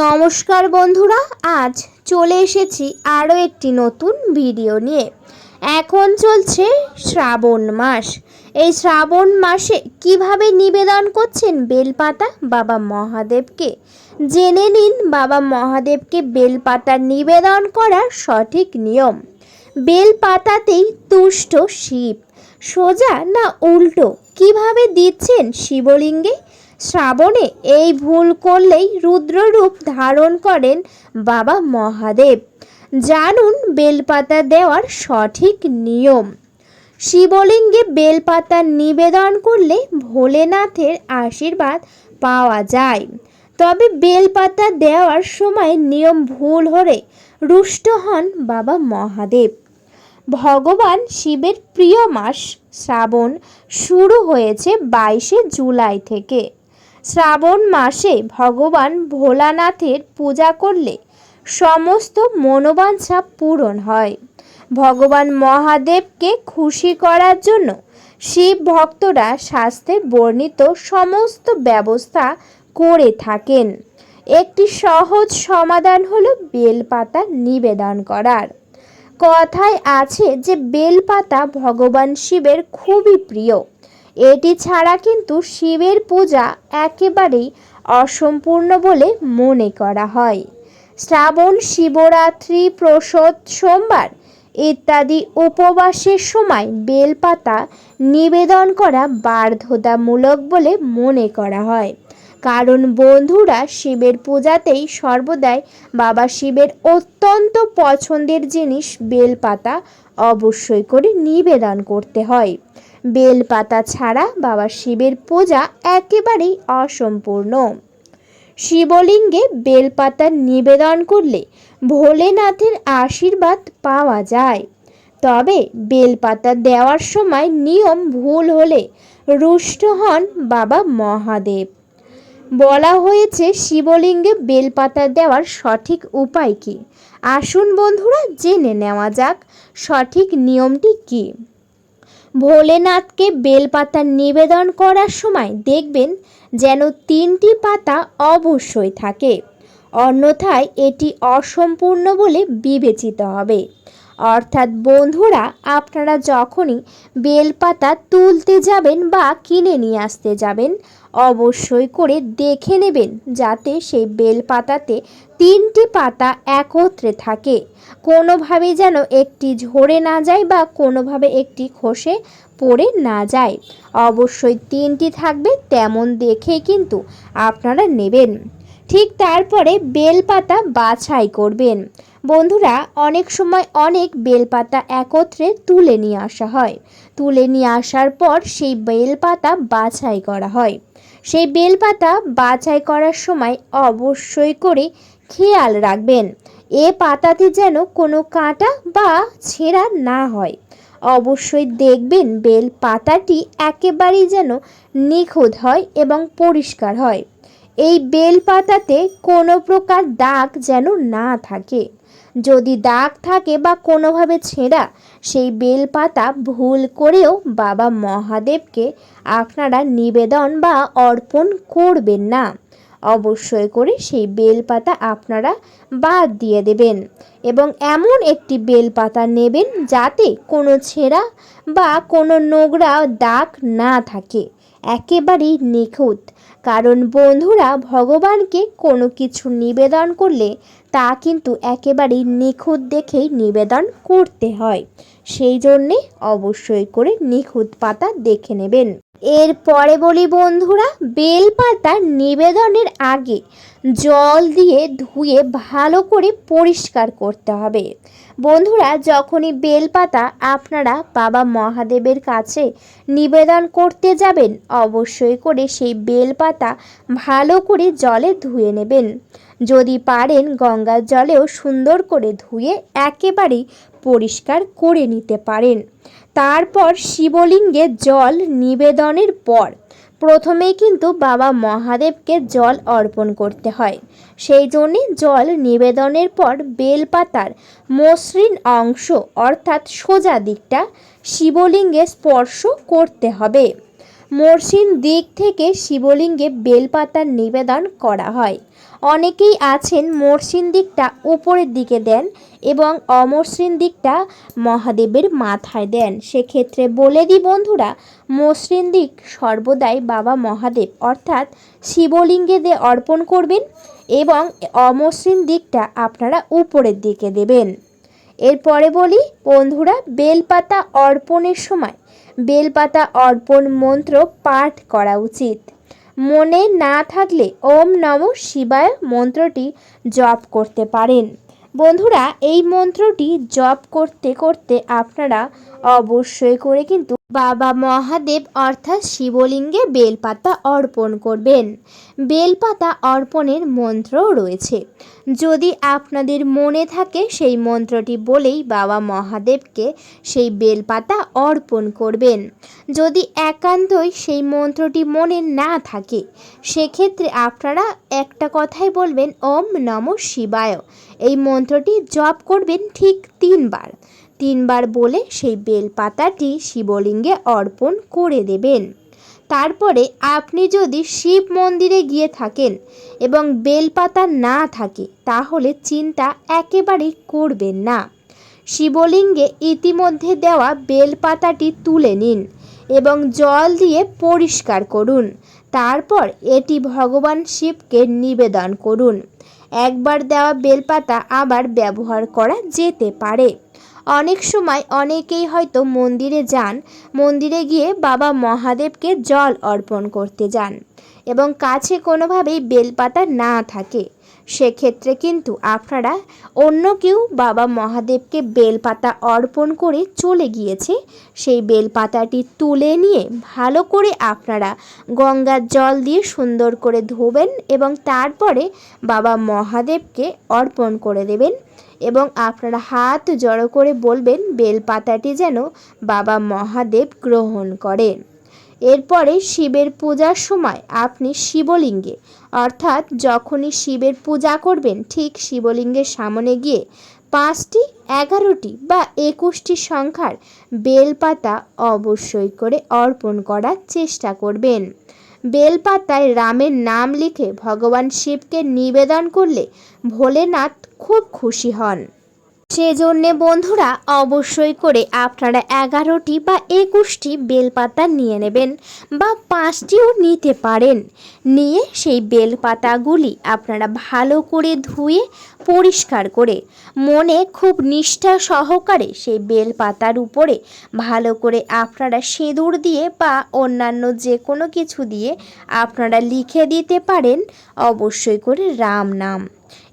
নমস্কার বন্ধুরা, আজ চলে এসেছি আরও একটি নতুন ভিডিও নিয়ে। এখন চলছে শ্রাবণ মাস। এই শ্রাবণ মাসে কীভাবে নিবেদন করছেন বেলপাতা বাবা মহাদেবকে? জেনে নিন বাবা মহাদেবকে বেলপাতা নিবেদন করার সঠিক নিয়ম। বেলপাতাতেই তুষ্ট শিব। সোজা না উল্টো? কীভাবে দিচ্ছেন শিবলিঙ্গে? শ্রাবণে এই ভুল করলেই রুদ্ররূপ ধারণ করেন বাবা মহাদেব। জানুন বেলপাতা দেওয়ার সঠিক নিয়ম। শিবলিঙ্গে বেলপাতা নিবেদন করলে ভোলেনাথের আশীর্বাদ পাওয়া যায়। তবে বেলপাতা দেওয়ার সময় নিয়ম ভুল হলে রুষ্ট হন বাবা মহাদেব। ভগবান শিবের প্রিয় মাস শ্রাবণ শুরু হয়েছে বাইশে জুলাই থেকে। শ্রাবণ মাসে ভগবান ভোলানাথের পূজা করলে সমস্ত মনোবাঞ্ছা পূরণ হয়। ভগবান মহাদেবকে খুশি করার জন্য শিব ভক্তরা শাস্ত্রে বর্ণিত সমস্ত ব্যবস্থা করে থাকেন। একটি সহজ সমাধান হলো বেলপাতা নিবেদন করার। কথায় আছে যে, বেলপাতা ভগবান শিবের খুবই প্রিয়। এটি ছাড়া কিন্তু শিবের পূজা একেবারেই অসম্পূর্ণ বলে মনে করা হয়। শ্রাবণ, শিবরাত্রি, প্রসদ, সোমবার ইত্যাদি উপবাসের সময় বেলপাতা নিবেদন করা বার্ধতামূলক বলে মনে করা হয়। কারণ বন্ধুরা শিবের পূজাতেই সর্বদাই বাবা শিবের অত্যন্ত পছন্দের জিনিস বেলপাতা অবশ্যই করে নিবেদন করতে হয়। বেলপাতা ছাড়া বাবা শিবের পূজা একেবারেই অসম্পূর্ণ। শিবলিঙ্গে বেলপাতা নিবেদন করলে ভোলেনাথের আশীর্বাদ পাওয়া যায়। তবে বেলপাতা দেওয়ার সময় নিয়ম ভুল হলে রুষ্ট হন বাবা মহাদেব। বলা হয়েছে শিবলিঙ্গে বেলপাতা দেওয়ার সঠিক উপায় কি? আসুন বন্ধুরা, জেনে নেওয়া যাক সঠিক নিয়মটি কী। ভোলেনাথকে বেলপাতা নিবেদন করার সময় দেখবেন যেন তিনটি পাতা অবশ্যই থাকে। অন্যথায় এটি অসম্পূর্ণ বলে বিবেচিত হবে। অর্থাৎ বন্ধুরা, আপনারা যখনই বেলপাতা তুলতে যাবেন বা কিনে নিয়ে আসতে যাবেন, অবশ্যই করে দেখে নেবেন যাতে সেই বেলপাতাতে তিনটি পাতা একত্রে থাকে। কোনোভাবে যেন একটি ঝরে না যায় বা কোনোভাবে একটি খসে পড়ে না যায়। অবশ্যই তিনটি থাকবে, তেমন দেখে কিন্তু আপনারা নেবেন। ঠিক তারপরে বেলপাতা বাছাই করবেন। বন্ধুরা, অনেক সময় অনেক বেলপাতা একত্রে তুলে নিয়ে আসা হয়। তুলে নিয়ে আসার পর সেই বেলপাতা বাছাই করা হয়। সেই বেলপাতা বাছাই করার সময় অবশ্যই করে খেয়াল রাখবেন। এ পাতাতে যেন কোনো কাঁটা বা ছেঁড়া না হয়। অবশ্যই দেখবেন বেল পাতাটি একেবারেই যেন নিখুঁত হয় এবং পরিষ্কার হয়। এই বেল পাতাতে কোনো প্রকার দাগ যেন না থাকে। যদি দাগ থাকে বা কোনোভাবে ছেঁড়া, সেই বেলপাতা ভুল করেও বাবা মহাদেবকে আপনারা নিবেদন বা অর্পণ করবেন না। অবশ্যই করে সেই বেলপাতা আপনারা বাদ দিয়ে দেবেন এবং এমন একটি বেলপাতা নেবেন যাতে কোনো ছেঁড়া বা কোনো নোংরা দাগ না থাকে। একেবারেই নিখুঁত। কারণ বন্ধুরা ভগবানকে কোনো কিছু নিবেদন করলে তা কিন্তু একেবারেই নিখুঁত দেখেই নিবেদন করতে হয়। সেই জন্যে অবশ্যই করে নিখুঁত পাতা দেখে নেবেন। এরপরে বলি বন্ধুরা, বেলপাতা নিবেদনের আগে জল দিয়ে ধুয়ে ভালো করে পরিষ্কার করতে হবে। বন্ধুরা, যখনই বেলপাতা আপনারা বাবা মহাদেবের কাছে নিবেদন করতে যাবেন, অবশ্যই করে সেই বেলপাতা ভালো করে জলে ধুয়ে নেবেন। যদি পারেন গঙ্গার জলেও সুন্দর করে ধুয়ে একেবারেই পরিষ্কার করে নিতে পারেন। তারপর শিবলিঙ্গে জল নিবেদনের পর প্রথমেই কিন্তু বাবা মহাদেবকে জল অর্পণ করতে হয়। সেই জন্যে জল নিবেদনের পর বেলপাতার মসৃণ অংশ অর্থাৎ সোজা দিকটা শিবলিঙ্গে স্পর্শ করতে হবে। মসৃণ দিক থেকে শিবলিঙ্গে বেলপাতার নিবেদন করা হয়। অনেকেই আছেন মসৃণ দিকটা উপরের দিকে দেন এবং অমসৃণ দিকটা মহাদেবের মাথায় দেন। সেক্ষেত্রে বলে দিই বন্ধুরা, মসৃণ দিক সর্বদাই বাবা মহাদেব, অর্থাৎ শিবলিঙ্গে দিয়ে অর্পণ করবেন এবং অমসৃণ দিকটা আপনারা উপরের দিকে দেবেন। এরপরে বলি, বন্ধুরা, বেলপাতা অর্পণের সময়, বেলপাতা অর্পণ মন্ত্র পাঠ করা উচিত। মনে না থাকলে ওম নম শিবায় মন্ত্রটি জপ করতে পারেন। বন্ধুরা, এই মন্ত্রটি জপ করতে করতে আপনারা অবশ্যই করে কিন্তু বাবা মহাদেব অর্থাৎ শিবলিঙ্গে বেলপাতা অর্পণ করবেন। বেলপাতা অর্পণের মন্ত্রও রয়েছে। যদি আপনাদের মনে থাকে সেই মন্ত্রটি বলেই বাবা মহাদেবকে সেই বেলপাতা অর্পণ করবেন। যদি একান্তই সেই মন্ত্রটি মনে না থাকে, সেক্ষেত্রে আপনারা একটা কথাই বলবেন, ওম নম শিবায়। এই মন্ত্রটি জপ করবেন ঠিক তিনবার। তিনবার বলে সেই বেলপাতাটি শিবলিঙ্গে অর্পণ করে দেবেন। তারপরে আপনি যদি শিব মন্দিরে গিয়ে থাকেন এবং বেলপাতা না থাকে, তাহলে চিন্তা একেবারেই করবেন না। শিবলিঙ্গে ইতিমধ্যে দেওয়া বেলপাতাটি তুলে নিন এবং জল দিয়ে পরিষ্কার করুন। তারপর এটি ভগবান শিবকে নিবেদন করুন। একবার দেওয়া বেলপাতা আবার ব্যবহার করা যেতে পারে। অনেক সময় অনেকেই হয়তো মন্দিরে যান, মন্দিরে গিয়ে বাবা মহাদেবকে জল অর্পণ করতে যান এবং কাছে কোনোভাবেই বেলপাতা না থাকে। সেক্ষেত্রে কিন্তু আপনারা অন্য কেউ বাবা মহাদেবকে বেলপাতা অর্পণ করে চলে গিয়েছে। সেই বেলপাতাটি তুলে নিয়ে ভালো করে আপনারা গঙ্গার জল দিয়ে সুন্দর করে ধোবেন এবং তারপরে বাবা মহাদেবকে অর্পণ করে দেবেন এবং আপনারা হাত জড়ো করে বলবেন, বেলপাতাটি যেন বাবা মহাদেব গ্রহণ করেন। এরপরে শিবের পূজার সময় আপনি শিবলিঙ্গে, অর্থাৎ যখনই শিবের পূজা করবেন, ঠিক শিবলিঙ্গের সামনে গিয়ে পাঁচটি, এগারোটি বা একুশটি সংখ্যার বেলপাতা অবশ্যই করে অর্পণ করার চেষ্টা করবেন। বেলপাতায় রামের নাম লিখে ভগবান শিবকে নিবেদন করলে ভোলেনাথ খুব খুশি হন। সেজন্যে বন্ধুরা অবশ্যই করে আপনারা এগারোটি বা একুশটি বেলপাতা নিয়ে নেবেন বা পাঁচটিও নিতে পারেন। নিয়ে সেই বেলপাতাগুলি আপনারা ভালো করে ধুয়ে পরিষ্কার করে। মনে খুব নিষ্ঠা সহকারে সেই বেলপাতার উপরে ভালো করে আপনারা সিঁদুর দিয়ে বা অন্যান্য যে কোনো কিছু দিয়ে আপনারা লিখে দিতে পারেন, অবশ্যই করে রাম নাম।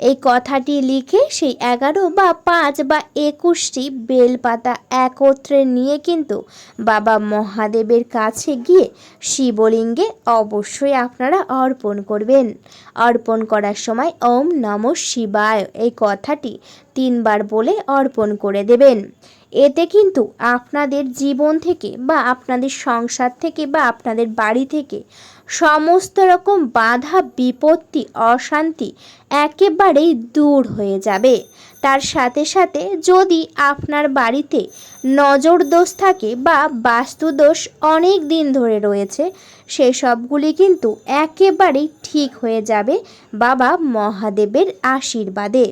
এই কথাটি লিখে সেই এগারো বা পাঁচ বা একুশটি বেলপাতা একত্রে নিয়ে কিন্তু বাবা মহাদেবের কাছে গিয়ে শিবলিঙ্গে অবশ্যই আপনারা অর্পণ করবেন। অর্পণ করার সময় ওম নম শিবায়। এই কথাটি তিনবার বলে অর্পণ করে দেবেন। এতে কিন্তু আপনাদের জীবন থেকে বা আপনাদের সংসার থেকে বা আপনাদের বাড়ি থেকে সমস্ত রকম বাধা, বিপত্তি, অশান্তি একেবারেই দূর হয়ে যাবে। তার সাথে সাথে যদি আপনার বাড়িতে নজর দোষ থাকে বা বাস্তু দোষ অনেক দিন ধরে রয়েছে সেই সবগুলি কিন্তু একেবারেই ঠিক হয়ে যাবে বাবা মহাদেবের আশীর্বাদে।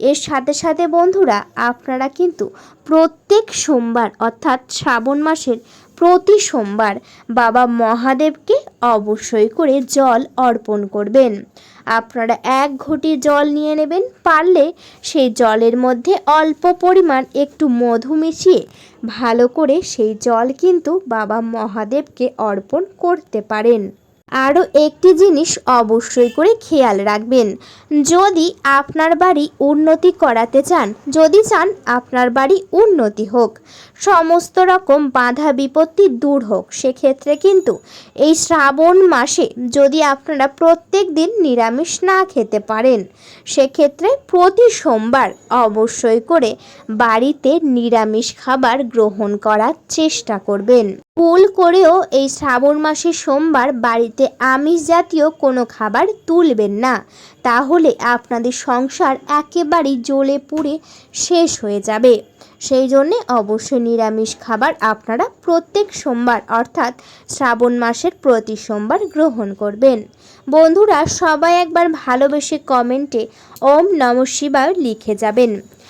এর সাথে সাথে বন্ধুরা, আপনারা কিন্তু প্রত্যেক সোমবার অর্থাৎ শ্রাবণ মাসের প্রতি সোমবার বাবা মহাদেবকে অবশ্যই করে জল অর্পণ করবেন। আপনারা এক ঘটি জল নিয়ে নেবেন, পারলে সেই জলের মধ্যে অল্প পরিমাণ একটু মধু মিশিয়ে ভালো করে সেই জল কিন্তু বাবা মহাদেবকে অর্পণ করতে পারেন। আরও একটি জিনিস অবশ্যই করে খেয়াল রাখবেন। যদি আপনার বাড়ি উন্নতি করাতে চান, যদি চান আপনার বাড়ি উন্নতি হোক, সমস্ত রকম বাধা বিপত্তি দূর হোক, সেক্ষেত্রে কিন্তু এই শ্রাবণ মাসে যদি আপনারা প্রত্যেক দিন নিরামিষ না খেতে পারেন, সেক্ষেত্রে প্রতি সোমবার অবশ্যই করে বাড়িতে নিরামিষ খাবার গ্রহণ করার চেষ্টা করবেন। ভুল করেও এই শ্রাবণ মাসে সোমবার বাড়িতে আমিষ জাতীয় কোনো খাবার তুলবেন না। তাহলে আপনাদের সংসার একেবারেই জ্বলে পুড়ে শেষ হয়ে যাবে। সেই জন্যে অবশ্যই নিরামিষ খাবার আপনারা প্রত্যেক সোমবার অর্থাৎ শ্রাবণ মাসের প্রতি সোমবার গ্রহণ করবেন। বন্ধুরা, সবাই একবার ভালোবেসে কমেন্টে ওম নম শিবায় লিখে যাবেন।